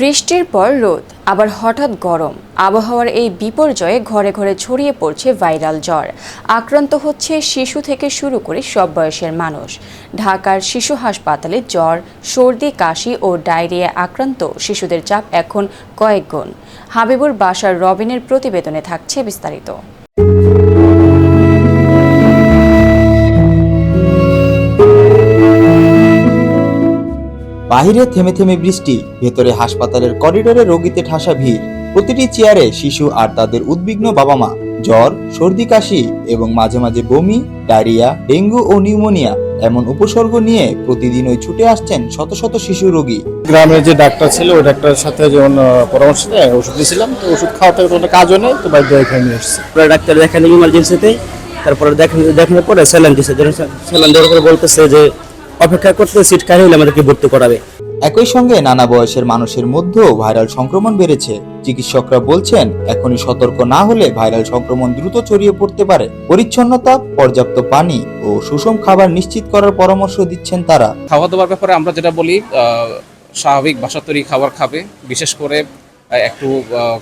বৃষ্টির পর রোদ, আবার হঠাৎ গরম। আবহাওয়ার এই বিপর্যয়ে ঘরে ঘরে ছড়িয়ে পড়ছে ভাইরাল জ্বর। আক্রান্ত হচ্ছে শিশু থেকে শুরু করে সব বয়সের মানুষ। ঢাকার শিশু হাসপাতালে জ্বর, সর্দি, কাশি ও ডায়রিয়া আক্রান্ত শিশুদের চাপ এখন কয়েক গুণ। হাবিবুর বাসার রবিনের প্রতিবেদনে থাকছে বিস্তারিত। বাহিরে থেমে থেমে বৃষ্টি ভেতরে হাসপাতালের করিডোরে রোগীতে ঠাসা ভিড়। প্রতিটি চেয়ারে শিশু আর তাদের উদ্বিগ্ন বাবা মা জ্বর সর্দি কাশি এবং মাঝে মাঝে বমি ডায়রিয়া ডেঙ্গু ও নিউমোনিয়া এমন উপসর্গ নিয়ে প্রতিদিন ওই ছুটে আসছেন শত শত শিশু রোগী। গ্রামের যে ডাক্তার ছিল ওই ডাক্তারের সাথে যেমন পরামর্শ দেয় ওষুধ দিয়েছিলাম তো ওষুধ খাওয়াতে কোনো কাজও নেই তো বাধ্য হয়ে এখানে নিয়ে এসেছি। পরে ডাক্তার দেখান ইমার্জেন্সিতে তারপরে দেখেন দেখানোর পরে স্যালাইন দিছে। স্যালাইন দেওয়ার পরে বলতেছে যে অপেক্ষা করতে সিট খালি হলে আমাদেরকে ভর্তি করাবে। একই সঙ্গে নানা বয়সের মানুষের মধ্যেও ভাইরাল সংক্রমণ বেড়েছে। চিকিৎসকরা বলছেন এখনই সতর্ক না হলে ভাইরাল সংক্রমণ দ্রুত ছড়িয়ে পড়তে পারে। পরিচ্ছন্নতা পর্যাপ্ত পানি ও সুষম খাবার নিশ্চিত করার পরামর্শ দিচ্ছেন তারা। খাওয়া দাওয়ার ব্যাপারে আমরা যেটা বলি স্বাভাবিক বাসা তৈরি খাবার খাবে। বিশেষ করে একটু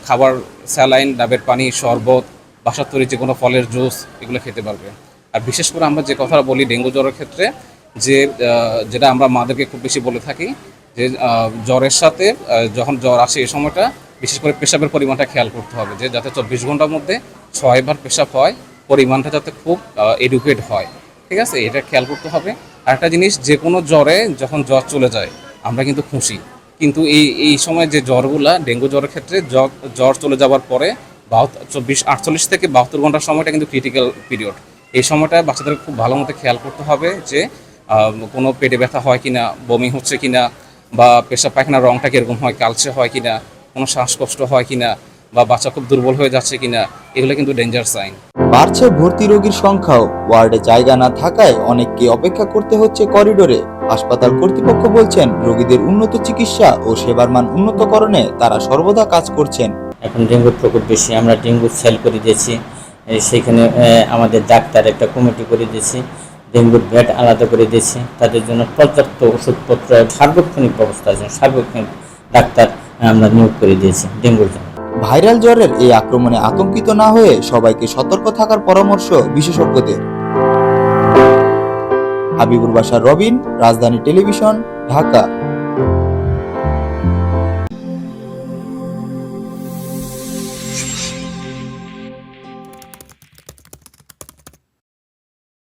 খাবার স্যালাইন ডাবের পানি শরবত বাসা তৈরি যে কোনো ফলের জুস এগুলো খেতে পারবে। আর বিশেষ করে আমরা যে কথা বলি ডেঙ্গু জ্বরের ক্ষেত্রে যে যেটা আমরা মাদেরকে খুব বেশি বলে থাকি, যে জ্বরের সাথে যখন জ্বর আসে এই সময়টা, বিশেষ করে পেশাবের পরিমাণটা খেয়াল করতে হবে, যে, যাতে চব্বিশ ঘণ্টার মধ্যে ছয়বার পেশাব হয়, পরিমাণটা যাতে খুব এডুকেট হয়। ঠিক আছে? এটা খেয়াল করতে হবে। আর একটা জিনিস, যে কোনো জ্বরে যখন জ্বর চলে যায়, আমরা কিন্তু খুশি। কিন্তু এই এই সময় যে জ্বরগুলা, ডেঙ্গু জ্বরের ক্ষেত্রে জ্বর জ্বর চলে যাওয়ার পরে বাহাত্তর চব্বিশ, আটচল্লিশ থেকে বাহাত্তর ঘণ্টার সময়টা কিন্তু ক্রিটিক্যাল পিরিয়ড এই সময়টা বাচ্চাদের খুব ভালো মতো খেয়াল করতে হবে যে কোনো পেটে ব্যথা হয় কিনা বমি হচ্ছে কিনা বা পেশা পায়খানার রঙটা কীরকম হয় কালচে হয় কিনা কোনো শ্বাসকষ্ট হয় কিনা বা বাচ্চা খুব দুর্বল হয়ে যাচ্ছে কিনা এগুলো কিন্তু ডেঞ্জার সাইন বাড়ছে ভর্তি রোগীর সংখ্যাও। ওয়ার্ডে জায়গা না থাকায় অনেককে অপেক্ষা করতে হচ্ছে করিডোরে। হাসপাতাল কর্তৃপক্ষ বলছেন রোগীদের উন্নত চিকিৎসা ও সেবার মান উন্নতকরণে তারা সর্বদা কাজ করছেন। এখন ডেঙ্গুর প্রকোপ বেশি আমরা ডেঙ্গু সেল করে দিয়েছি। এই সেইখানে আমাদের ডাক্তার একটা কমিটি করে দিয়েছি। ডেঙ্গুর বেড আলাদা করে দিয়েছে। তাদের জন্য পর্যাপ্ত ওষুধপত্র সার্বক্ষণিক ব্যবস্থা আছে। সার্বক্ষণিক ডাক্তার আমরা নিয়োগ করে দিয়েছি ডেঙ্গুর জন্য। ভাইরাল জ্বরের এই আক্রমণে আতঙ্কিত না হয়ে সবাইকে সতর্ক থাকার পরামর্শ বিশেষজ্ঞদের। হাবিবুর বাসার রবিন, রাজধানী টেলিভিশন, ঢাকা।